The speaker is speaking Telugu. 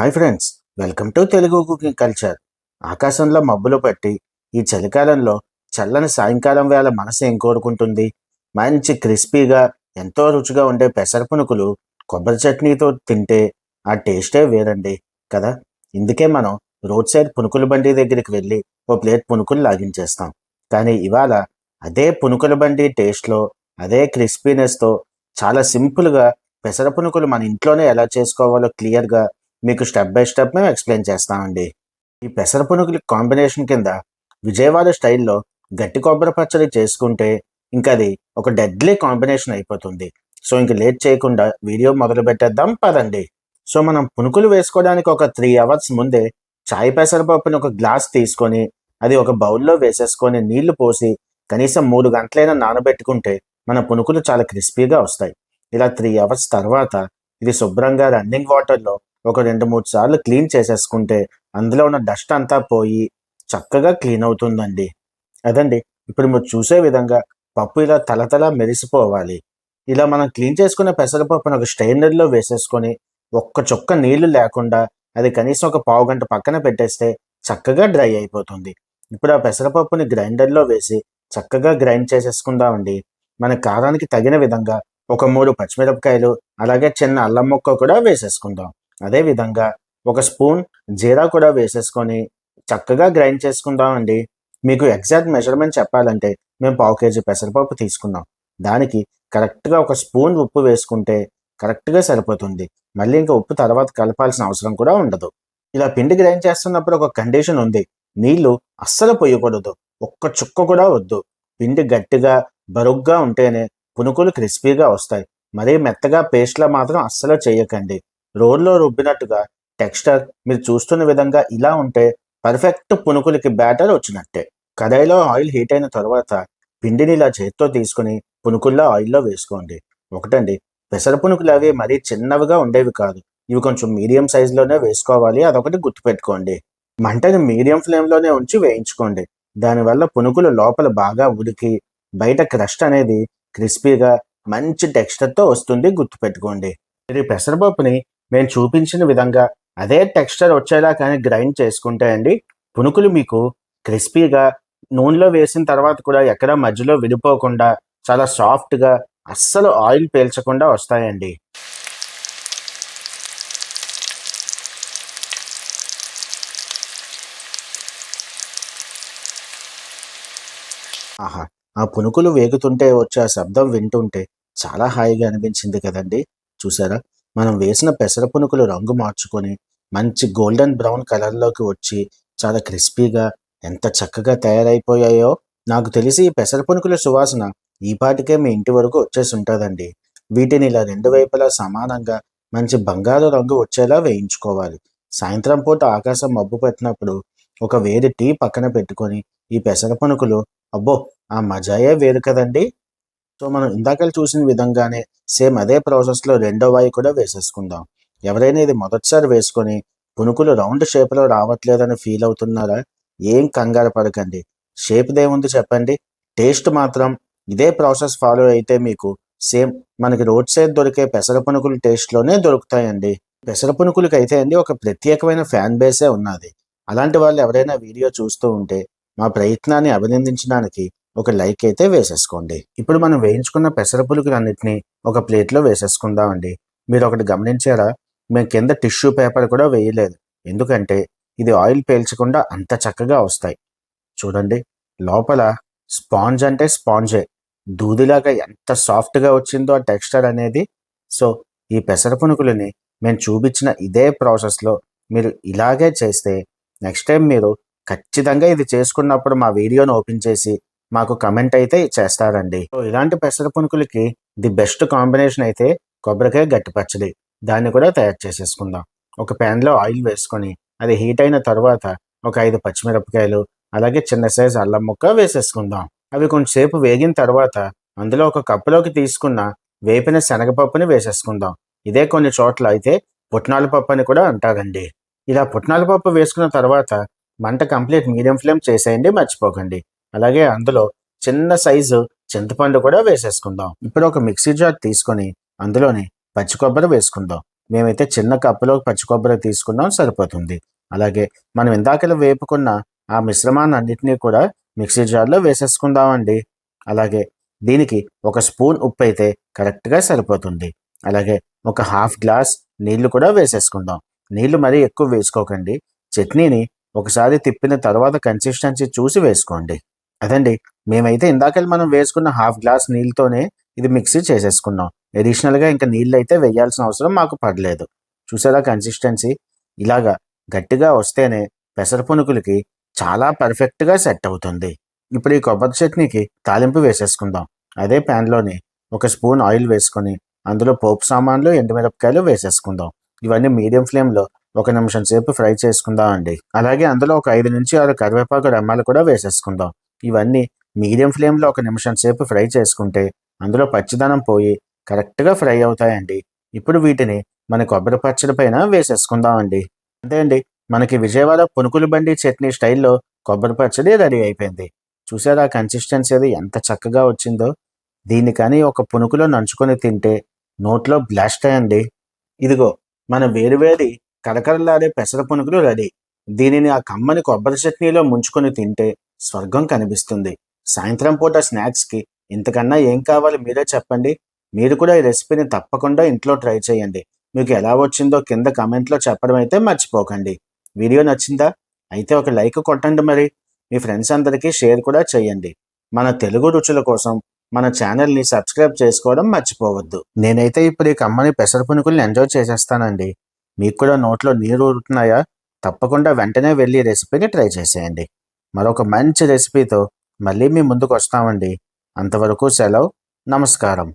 Hi friends welcome to Telugu cooking culture. ఆకాశంలో మబ్బులు పట్టి ఈ చలికాలంలో చల్లని సాయంకాలం వేళ మనసు ఏం కోరుకుంటుంది? మంచి క్రిస్పీగా ఎంతో రుచిగా ఉండే పెసర పునుకులు కొబ్బరి చట్నీతో తింటే ఆ టేస్టే వేరండి కదా? ఇందుకే మనం రోడ్ సైడ్ పునుకుల బండి దగ్గరికి వెళ్ళి ఓ ప్లేట్ పునుకులు లాగించేస్తాం. కానీ ఇవాళ అదే పునుకుల బండి టేస్ట్లో అదే క్రిస్పీనెస్తో చాలా సింపుల్గా పెసర పునుకులు మన ఇంట్లోనే ఎలా చేసుకోవాలో క్లియర్గా మీకు స్టెప్ బై స్టెప్ మేము ఎక్స్ప్లెయిన్ చేస్తామండి. ఈ పెసర పునుగుల కాంబినేషన్ కింద విజయవాడ స్టైల్లో గట్టి కొబ్బరి పచ్చడి చేసుకుంటే ఇంకా అది ఒక డెడ్లీ కాంబినేషన్ అయిపోతుంది. సో ఇంక లేట్ చేయకుండా వీడియో మొదలు పెట్టేద్దాం పదండి. సో మనం పునుకులు వేసుకోవడానికి ఒక త్రీ అవర్స్ ముందే చాయ్ పెసరపప్పుని ఒక గ్లాస్ తీసుకొని అది ఒక బౌల్లో వేసేసుకొని నీళ్ళు పోసి కనీసం మూడు గంటలైనా నానబెట్టుకుంటే మన పునుకులు చాలా క్రిస్పీగా వస్తాయి. ఇలా త్రీ అవర్స్ తర్వాత ఇది శుభ్రంగా రన్నింగ్ వాటర్లో ఒక రెండు మూడు సార్లు క్లీన్ చేసేసుకుంటే అందులో ఉన్న డస్ట్ అంతా పోయి చక్కగా క్లీన్ అవుతుందండి. అదండి. ఇప్పుడు మీరు చూసే విధంగా పప్పు ఇలా తలతల మెరిసిపోవాలి. ఇలా మనం క్లీన్ చేసుకున్న పెసరపప్పును ఒక స్ట్రైనర్లో వేసేసుకొని ఒక్క చుక్క నీళ్ళు లేకుండా అది కనీసం ఒక పావు గంట పక్కన పెట్టేస్తే చక్కగా డ్రై అయిపోతుంది. ఇప్పుడు ఆ పెసరపప్పుని గ్రైండర్లో వేసి చక్కగా గ్రైండ్ చేసేసుకుందామండి. మన కారానికి తగిన విధంగా ఒక మూడు పచ్చిమిరపకాయలు అలాగే చిన్న అల్లం ముక్క కూడా వేసేసుకుందాం. అదేవిధంగా ఒక స్పూన్ జీరా కూడా వేసేసుకొని చక్కగా గ్రైండ్ చేసుకుందామండి. మీకు ఎగ్జాక్ట్ మెజర్మెంట్ చెప్పాలంటే మేము పావు కేజీ పెసరపప్పు తీసుకున్నాం. దానికి కరెక్ట్గా ఒక స్పూన్ ఉప్పు వేసుకుంటే కరెక్ట్గా సరిపోతుంది. మళ్ళీ ఇంకా ఉప్పు తర్వాత కలపాల్సిన అవసరం కూడా ఉండదు. ఇలా పిండి గ్రైండ్ చేస్తున్నప్పుడు ఒక కండిషన్ ఉంది. నీళ్ళు అస్సలు పొయ్యకూడదు ఒక్క చుక్క కూడా వద్దు. పిండి గట్టిగా బరుగ్గా ఉంటేనే పునుకులు క్రిస్పీగా వస్తాయి. మరీ మెత్తగా పేస్ట్లా మాత్రం అస్సలు చేయకండి. రోల్లో రుబ్బినట్టుగా టెక్స్చర్ మీరు చూస్తున్న విధంగా ఇలా ఉంటే పర్ఫెక్ట్ పునుకులకి బ్యాటర్ వచ్చినట్టే. కడాయిలో ఆయిల్ హీట్ అయిన తర్వాత పిండిని ఇలా చేత్తో తీసుకుని పునుకుల్లో ఆయిల్లో వేసుకోండి. ఒకటండి పెసర పునుకులు అవి మరీ చిన్నవిగా ఉండేవి కాదు. ఇవి కొంచెం మీడియం సైజులోనే వేసుకోవాలి అదొకటి గుర్తుపెట్టుకోండి. మంటని మీడియం ఫ్లేమ్లోనే ఉంచి వేయించుకోండి. దానివల్ల పునుకులు లోపల బాగా ఉడికి బయట క్రస్ట్ అనేది క్రిస్పీగా మంచి టెక్స్చర్తో వస్తుంది గుర్తుపెట్టుకోండి. మీరు పెసరపప్పుని మేము చూపించిన విధంగా అదే టెక్స్చర్ వచ్చేలా కానీ గ్రైండ్ చేసుకుంటే అండి పునుకులు మీకు క్రిస్పీగా నూనెలో వేసిన తర్వాత కూడా ఎక్కడ మధ్యలో విడిపోకుండా చాలా సాఫ్ట్గా అస్సలు ఆయిల్ పీల్చకుండా వస్తాయండి. ఆహా ఆ పునుకులు వేగుతుంటే వచ్చే ఆ శబ్దం వింటుంటే చాలా హాయిగా అనిపించింది కదండి. చూసారా? మనం వేసిన పెసర పునుకులు రంగు మార్చుకొని మంచి గోల్డెన్ బ్రౌన్ కలర్లోకి వచ్చి చాలా క్రిస్పీగా ఎంత చక్కగా తయారైపోయాయో నాకు తెలిసి ఈ పెసర పునుకుల సువాసన ఈ పాటికే మీ ఇంటి వరకు వచ్చేసి ఉంటుందండి. వీటిని ఇలా రెండు వైపులా సమానంగా మంచి బంగారు రంగు వచ్చేలా వేయించుకోవాలి. సాయంత్రం పూట ఆకాశం మబ్బు పెట్టినప్పుడు ఒక వేడి టీ పక్కన పెట్టుకొని ఈ పెసర పునుకులు అబ్బో ఆ మజాయే వేరు కదండి. సో మనం ఇందాక చూసిన విధంగానే సేమ్ అదే ప్రాసెస్లో రెండో వాయి కూడా వేసేసుకుందాం. ఎవరైనా ఇది మొదటిసారి వేసుకొని పునుకులు రౌండ్ షేప్లో రావట్లేదని ఫీల్ అవుతున్నారా? ఏం కంగారు పడకండి. షేప్ దేముంది చెప్పండి. టేస్ట్ మాత్రం ఇదే ప్రాసెస్ ఫాలో అయితే మీకు సేమ్ మనకి రోడ్ సైడ్ దొరికే పెసర పునుకులు టేస్ట్లోనే దొరుకుతాయండి. పెసర పునుకులకి అయితే అండి ఒక ప్రత్యేకమైన ఫ్యాన్ బేసే ఉన్నది. అలాంటి వాళ్ళు ఎవరైనా వీడియో చూస్తూ ఉంటే మా ప్రయత్నాన్ని అభినందించడానికి ఒక లైక్ అయితే వేసేసుకోండి. ఇప్పుడు మనం వేయించుకున్న పెసర పులుకులన్నింటినీ ఒక ప్లేట్లో వేసేసుకుందామండి. మీరు ఒకటి గమనించారా? మేము కింద టిష్యూ పేపర్ కూడా వేయలేదు. ఎందుకంటే ఇది ఆయిల్ పేల్చకుండా అంత చక్కగా వస్తాయి. చూడండి లోపల స్పాంజ్ అంటే స్పాంజే. దూదిలాగా ఎంత సాఫ్ట్గా వచ్చిందో ఆ టెక్స్చర్ అనేది. సో ఈ పెసర పునుకులని మేము చూపించిన ఇదే ప్రాసెస్లో మీరు ఇలాగే చేస్తే నెక్స్ట్ టైం మీరు ఖచ్చితంగా ఇది చేసుకున్నప్పుడు మా వీడియోను ఓపెన్ చేసి మాకు కమెంట్ అయితే చేస్తారండి. సో ఇలాంటి పెసర పునుకులకి ది బెస్ట్ కాంబినేషన్ అయితే కొబ్బరికాయ గట్టి పచ్చడి. దాన్ని కూడా తయారు చేసేసుకుందాం. ఒక ప్యాన్లో ఆయిల్ వేసుకొని అది హీట్ అయిన తర్వాత ఒక ఐదు పచ్చిమిరపకాయలు అలాగే చిన్న సైజు అల్లం ముక్క వేసేసుకుందాం. అవి కొంచెంసేపు వేగిన తర్వాత అందులో ఒక కప్పులోకి తీసుకున్న వేపిన శనగపప్పుని వేసేసుకుందాం. ఇదే కొన్ని చోట్ల అయితే పుట్నాల పప్పు అని కూడా అంటారండి. ఇలా పుట్నాల పప్పు వేసుకున్న తర్వాత మంట కంప్లీట్ మీడియం ఫ్లేమ్ చేసేయండి మర్చిపోకండి. అలాగే అందులో చిన్న సైజు చింతపండు కూడా వేసేసుకుందాం. ఇప్పుడు ఒక మిక్సీ జార్ తీసుకొని అందులోని పచ్చి కొబ్బరి వేసుకుందాం. మేమైతే చిన్న కప్పులో పచ్చి కొబ్బరి తీసుకున్నాం సరిపోతుంది. అలాగే మనం ఇందాకలా వేపుకున్న ఆ మిశ్రమాన్ని అన్నిటినీ కూడా మిక్సీ జార్లో వేసేసుకుందామండి. అలాగే దీనికి ఒక స్పూన్ ఉప్పు అయితే కరెక్ట్గా సరిపోతుంది. అలాగే ఒక హాఫ్ గ్లాస్ నీళ్ళు కూడా వేసేసుకుందాం. నీళ్ళు మరీ ఎక్కువ వేసుకోకండి. చట్నీని ఒకసారి తిప్పిన తర్వాత కన్సిస్టెన్సీ చూసి వేసుకోండి. అదండి. మేమైతే ఇందాక మనం వేసుకున్న హాఫ్ గ్లాస్ నీళ్ళతోనే ఇది మిక్సీ చేసేసుకున్నాం. అడిషనల్గా ఇంకా నీళ్ళు అయితే వేయాల్సిన అవసరం మాకు పడలేదు. చూసారా కన్సిస్టెన్సీ? ఇలాగా గట్టిగా వస్తేనే పెసర పునుకులకి చాలా పర్ఫెక్ట్గా సెట్ అవుతుంది. ఇప్పుడు ఈ కొబ్బరి చట్నీకి తాలింపు వేసేసుకుందాం. అదే ప్యాన్లోని ఒక స్పూన్ ఆయిల్ వేసుకొని అందులో పోపు సామాన్లు ఎండుమిరపకాయలు వేసేసుకుందాం. ఇవన్నీ మీడియం ఫ్లేమ్లో ఒక నిమిషం సేపు ఫ్రై చేసుకుందాం అండి అలాగే అందులో ఒక ఐదు నుంచి ఆరు కరివేపాకు రెమ్మలు కూడా వేసేసుకుందాం. ఇవన్నీ మీడియం ఫ్లేమ్లో ఒక నిమిషం సేపు ఫ్రై చేసుకుంటే అందులో పచ్చిదనం పోయి కరెక్ట్గా ఫ్రై అవుతాయండి. ఇప్పుడు వీటిని మన కొబ్బరి పచ్చడి పైన వేసేసుకుందాం అండి అంతే అండి. మనకి విజయవాడ పునుకులు బండి చట్నీ స్టైల్లో కొబ్బరి పచ్చడి రెడీ అయిపోయింది. చూసారా కన్సిస్టెన్సీ అది ఎంత చక్కగా వచ్చిందో. దీన్ని కానీ ఒక పునుకులో నంచుకొని తింటే నోట్లో బ్లాస్ట్ అయ్యండి. ఇదిగో మన వేరువేరి కరకరలాడే పెసర పునుకులు రెడీ. దీనిని ఆ కమ్మని కొబ్బరి చట్నీలో ముంచుకొని తింటే స్వర్గం కనిపిస్తుంది. సాయంత్రం పూట స్నాక్స్కి ఇంతకన్నా ఏం కావాలి మీరే చెప్పండి. మీరు కూడా ఈ రెసిపీని తప్పకుండా ఇంట్లో ట్రై చేయండి. మీకు ఎలా వచ్చిందో కింద కమెంట్లో చెప్పడం అయితే మర్చిపోకండి. వీడియో నచ్చిందా? అయితే ఒక లైక్ కొట్టండి మరి. మీ ఫ్రెండ్స్ అందరికీ షేర్ కూడా చేయండి. మన తెలుగు రుచుల కోసం మన ఛానల్ని సబ్స్క్రైబ్ చేసుకోవడం మర్చిపోవద్దు. నేనైతే ఇప్పుడు ఈ కమ్మని పెసర పునుకుల్ని ఎంజాయ్ చేసేస్తానండి. మీకు కూడా నోట్లో నీరు ఊరుతున్నాయా? తప్పకుండా వెంటనే వెళ్ళి రెసిపీని ట్రై చేసేయండి. మరొక మంచి రెసిపీతో మళ్ళీ మీ ముందుకు వస్తామండి. అంతవరకు సెలవు నమస్కారం.